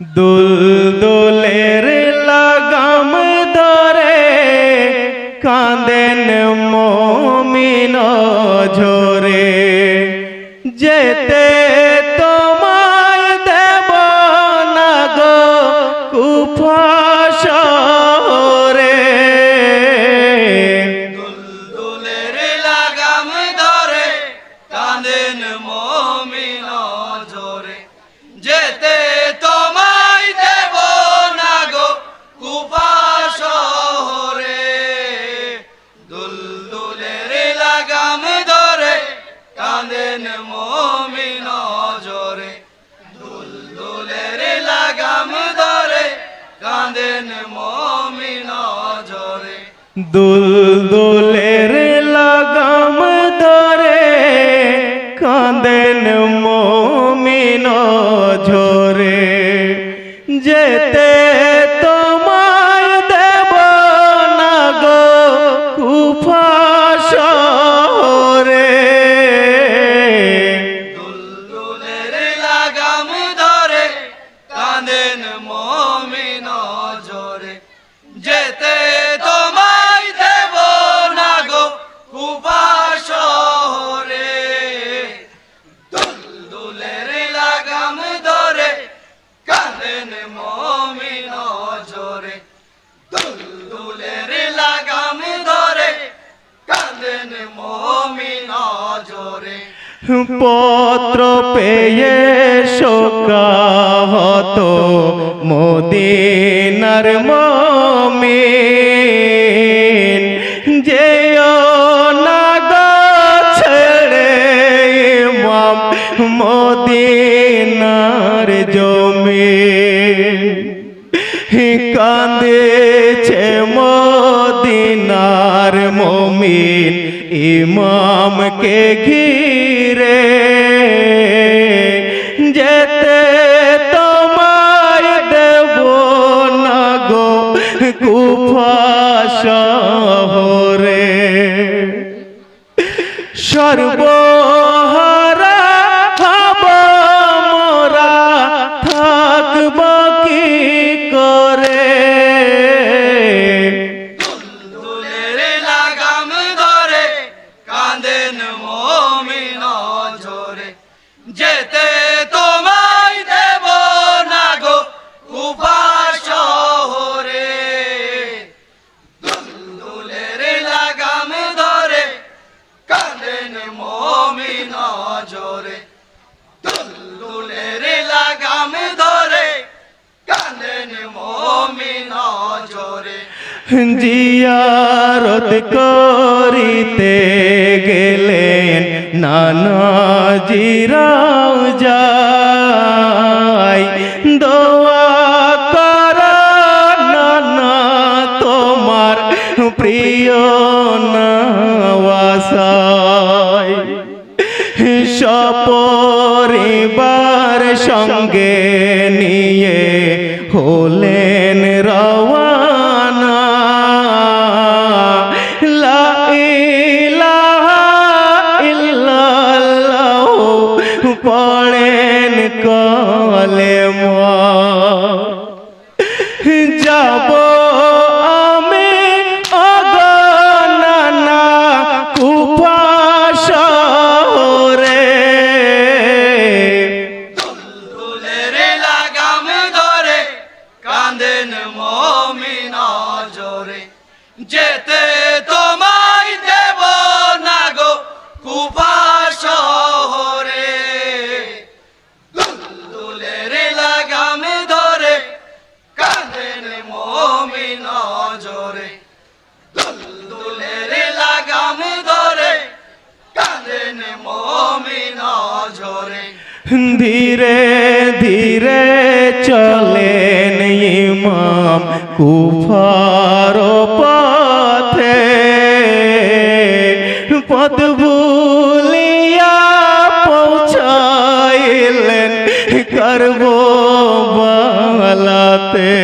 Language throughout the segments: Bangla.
দুল দুলের লাগাম ধরে কাঁদেন মমিন ঝরে। যেতে তোমায় দেব না গো কুফাসরে দুলের লাগাম ধরে কাঁদেন যেতে কাঁদেন মমিন দুল দুলের লাগাম ধরে কাঁদেন মমিন ঝরে যেতে জোরে। পত্র পেয়ে শোকাহত মোদিনার মমিন। মমিন ইমামকে ঘিরে যেতে তোমায় দেব না গো কুফা শহরে। সর্বহারা জিয়ারত করিতে গেলেন নানা জিরাও যায়। দোয়া কর নানা তোমার প্রিয় নওয়াসায় সপরিবার সঙ্গে যাব আমি? অগণনা শহরে দুলের লাগাম ধরে কাঁদেন মমিন জোরে যেতে ধীরে ধীরে চলেন ইমাম কুফার পথে। পথ ভুলিয়া পৌঁছাইলেন করব বালাতে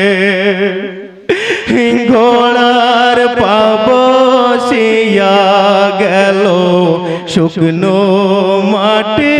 ঘোড়ার পাবসিয়া গেল শুকনো মাটিতে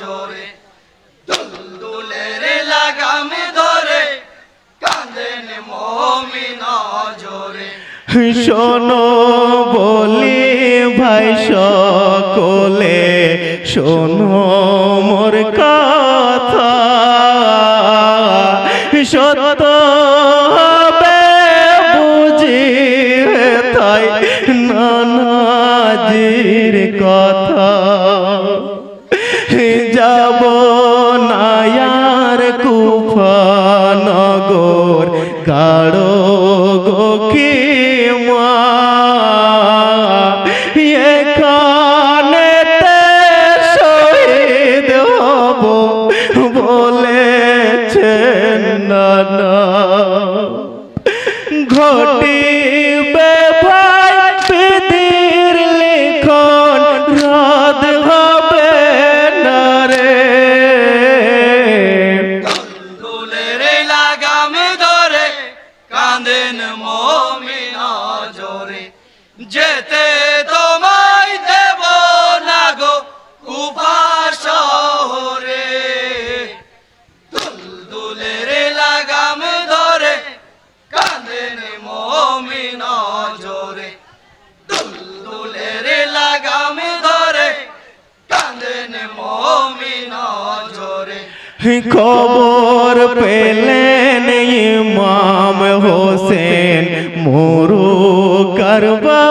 জোরে। দুলের লাগাম ধরে কাঁদেন মমিন জোরে। শোনো বলি ভাই সকলে শোনো মোর কথা জোরে খবর পেলেন ইমাম হোসেন মোরু কারবা